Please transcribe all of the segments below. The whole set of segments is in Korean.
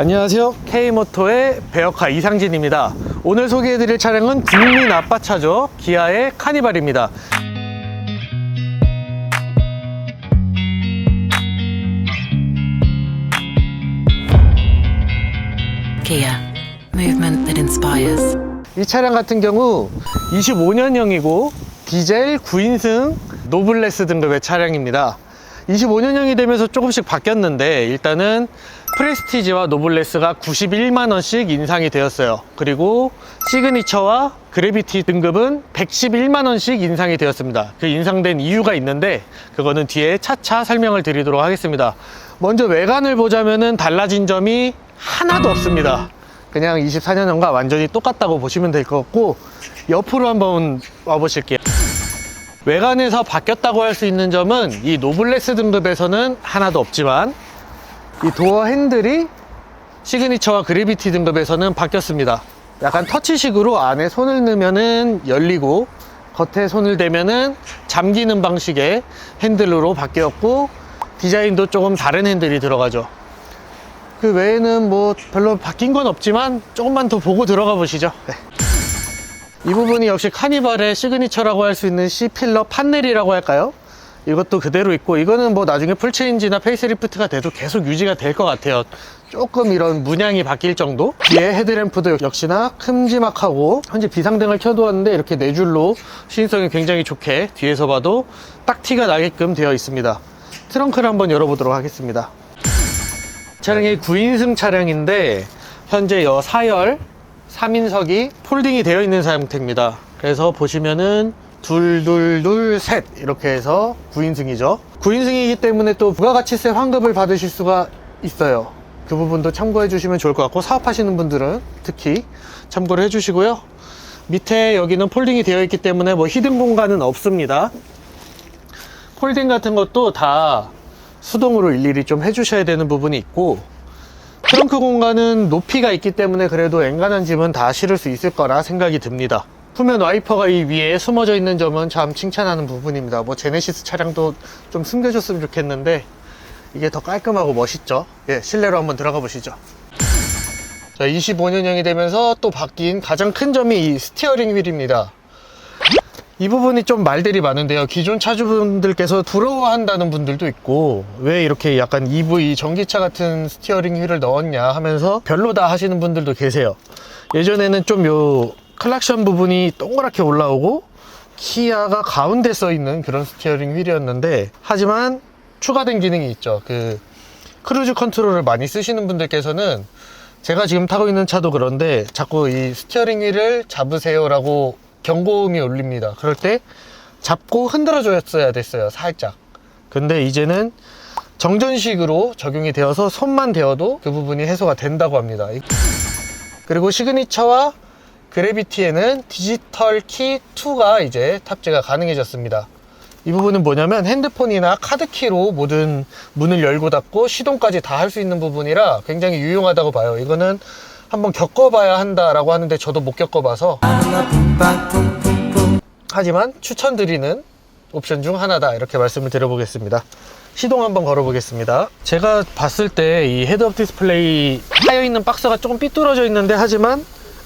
안녕하세요. K모토의 배역카 이상진입니다. 오늘 소개해드릴 차량은 국민 아빠 차죠. 기아의 카니발입니다. Kia, movement that inspires. 이 차량 같은 경우 25년형이고 디젤 9인승 노블레스 등급의 차량입니다. 25년형이 되면서 조금씩 바뀌었는데 일단은 프레스티지와 노블레스가 91만원씩 인상이 되었어요. 그리고 시그니처와 그래비티 등급은 111만원씩 인상이 되었습니다. 그 인상된 이유가 있는데 그거는 뒤에 차차 설명을 드리도록 하겠습니다. 먼저 외관을 보자면은 달라진 점이 하나도 없습니다. 그냥 24년형과 완전히 똑같다고 보시면 될 것 같고 옆으로 한번 와보실게요. 외관에서 바뀌었다고 할 수 있는 점은 이 노블레스 등급에서는 하나도 없지만 이 도어 핸들이 시그니처와 그래비티 등급에서는 바뀌었습니다. 약간 터치식으로 안에 손을 넣으면은 열리고 겉에 손을 대면은 잠기는 방식의 핸들로 바뀌었고 디자인도 조금 다른 핸들이 들어가죠. 그 외에는 뭐 별로 바뀐 건 없지만 조금만 더 보고 들어가 보시죠. 네. 이 부분이 역시 카니발의 시그니처라고 할 수 있는 C필러 판넬이라고 할까요? 이것도 그대로 있고 이거는 뭐 나중에 풀체인지나 페이스리프트가 돼도 계속 유지가 될 것 같아요. 조금 이런 문양이 바뀔 정도? 뒤에 헤드램프도 역시나 큼지막하고 현재 비상등을 켜두었는데 이렇게 네 줄로 시인성이 굉장히 좋게 뒤에서 봐도 딱 티가 나게끔 되어 있습니다. 트렁크를 한번 열어보도록 하겠습니다. 차량이 9인승 차량인데 현재 여 4열 3인석이 폴딩이 되어 있는 상태입니다. 그래서 보시면은 둘, 둘, 둘, 셋 이렇게 해서 9인승이죠. 9인승이기 때문에 또 부가가치세 환급을 받으실 수가 있어요. 그 부분도 참고해 주시면 좋을 것 같고 사업하시는 분들은 특히 참고를 해 주시고요. 밑에 여기는 폴딩이 되어 있기 때문에 뭐 히든 공간은 없습니다. 폴딩 같은 것도 다 수동으로 일일이 좀 해주셔야 되는 부분이 있고 트렁크 공간은 높이가 있기 때문에 그래도 엔간한 짐은 다 실을 수 있을 거라 생각이 듭니다. 후면 와이퍼가 이 위에 숨어져 있는 점은 참 칭찬하는 부분입니다. 뭐 제네시스 차량도 좀 숨겨줬으면 좋겠는데 이게 더 깔끔하고 멋있죠. 예, 실내로 한번 들어가 보시죠. 자, 25년형이 되면서 또 바뀐 가장 큰 점이 이 스티어링 휠입니다. 이 부분이 좀 말들이 많은데요. 기존 차주분들께서 부러워한다는 분들도 있고, 왜 이렇게 약간 EV 전기차 같은 스티어링 휠을 넣었냐 하면서 별로다 하시는 분들도 계세요. 예전에는 좀 요 클락션 부분이 동그랗게 올라오고, 키아가 가운데 써 있는 그런 스티어링 휠이었는데, 하지만 추가된 기능이 있죠. 그 크루즈 컨트롤을 많이 쓰시는 분들께서는 제가 지금 타고 있는 차도 그런데 자꾸 이 스티어링 휠을 잡으세요 라고 경고음이 울립니다. 그럴 때 잡고 흔들어 줬어야 됐어요. 살짝. 근데 이제는 정전식으로 적용이 되어서 손만 대어도 그 부분이 해소가 된다고 합니다. 그리고 시그니처와 그래비티에는 디지털 키 2가 이제 탑재가 가능해졌습니다. 이 부분은 뭐냐면 핸드폰이나 카드키로 모든 문을 열고 닫고 시동까지 다 할 수 있는 부분이라 굉장히 유용하다고 봐요. 이거는 한번 겪어봐야 한다라고 하는데 저도 못 겪어봐서 하지만 추천드리는 옵션 중 하나다 이렇게 말씀을 드려보겠습니다. 시동 한번 걸어보겠습니다. 제가 봤을 때 이 헤드업 디스플레이 하여 있는 박스가 조금 삐뚤어져 있는데 하지만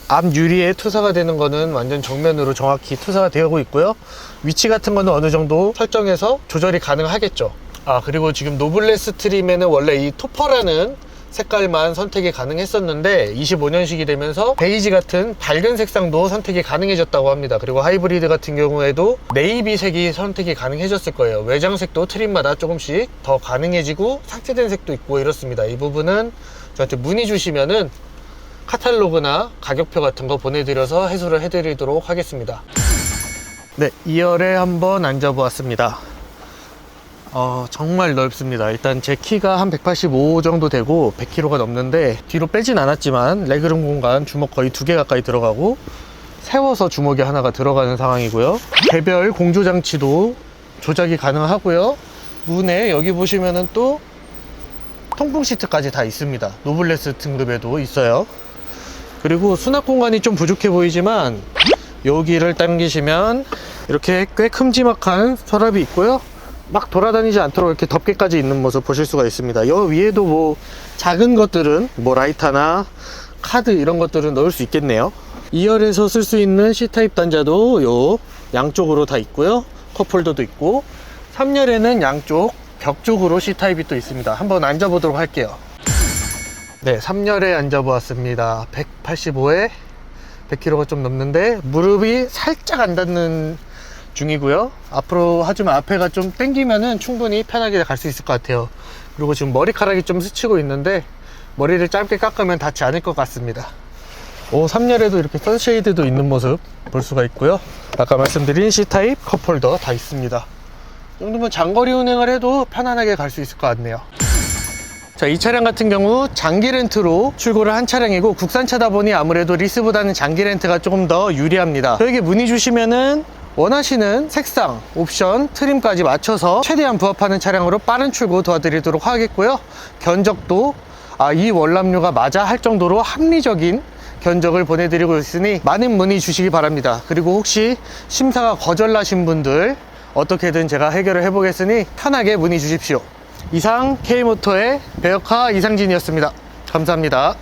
앞 유리에 투사가 되는 거는 완전 정면으로 정확히 투사가 되고 있고요. 위치 같은 거는 어느 정도 설정해서 조절이 가능하겠죠. 아 그리고 지금 노블레스 트림에는 원래 이 토퍼라는 색깔만 선택이 가능했었는데 25년식이 되면서 베이지 같은 밝은 색상도 선택이 가능해졌다고 합니다. 그리고 하이브리드 같은 경우에도 네이비 색이 선택이 가능해졌을 거예요. 외장색도 트림마다 조금씩 더 가능해지고 삭제된 색도 있고 이렇습니다. 이 부분은 저한테 문의 주시면은 카탈로그나 가격표 같은 거 보내드려서 해소를 해드리도록 하겠습니다. 네, 2열에 한번 앉아보았습니다. 어, 정말 넓습니다. 일단 제 키가 한 185 정도 되고 100kg가 넘는데 뒤로 빼진 않았지만 레그룸 공간 주먹 거의 두 개 가까이 들어가고 세워서 주먹이 하나가 들어가는 상황이고요. 개별 공조 장치도 조작이 가능하고요. 문에 여기 보시면은 또 통풍 시트까지 다 있습니다. 노블레스 등급에도 있어요. 그리고 수납 공간이 좀 부족해 보이지만 여기를 당기시면 이렇게 꽤 큼지막한 서랍이 있고요. 막 돌아다니지 않도록 이렇게 덮개까지 있는 모습 보실 수가 있습니다. 여 위에도 뭐 작은 것들은 뭐 라이터나 카드 이런 것들은 넣을 수 있겠네요. 2열에서 쓸 수 있는 C타입 단자도 요 양쪽으로 다 있고요. 컵홀더도 있고 3열에는 양쪽 벽 쪽으로 C타입이 또 있습니다. 한번 앉아보도록 할게요. 네, 3열에 앉아보았습니다. 185에 100kg가 좀 넘는데 무릎이 살짝 안 닿는 중이고요. 앞으로 하지만 앞에가 좀 당기면은 충분히 편하게 갈 수 있을 것 같아요. 그리고 지금 머리카락이 좀 스치고 있는데 머리를 짧게 깎으면 닿지 않을 것 같습니다. 오, 3열에도 이렇게 선쉐이드도 있는 모습 볼 수가 있고요. 아까 말씀드린 C타입 컵홀더 다 있습니다. 이 정도면 장거리 운행을 해도 편안하게 갈 수 있을 것 같네요. 자, 이 차량 같은 경우 장기 렌트로 출고를 한 차량이고 국산차다 보니 아무래도 리스보다는 장기 렌트가 조금 더 유리합니다. 저에게 문의 주시면은 원하시는 색상, 옵션, 트림까지 맞춰서 최대한 부합하는 차량으로 빠른 출고 도와드리도록 하겠고요. 견적도 아, 이 월남료가 맞아 할 정도로 합리적인 견적을 보내드리고 있으니 많은 문의 주시기 바랍니다. 그리고 혹시 심사가 거절나신 분들 어떻게든 제가 해결을 해보겠으니 편하게 문의 주십시오. 이상 K모터의 배역카 이상진이었습니다. 감사합니다.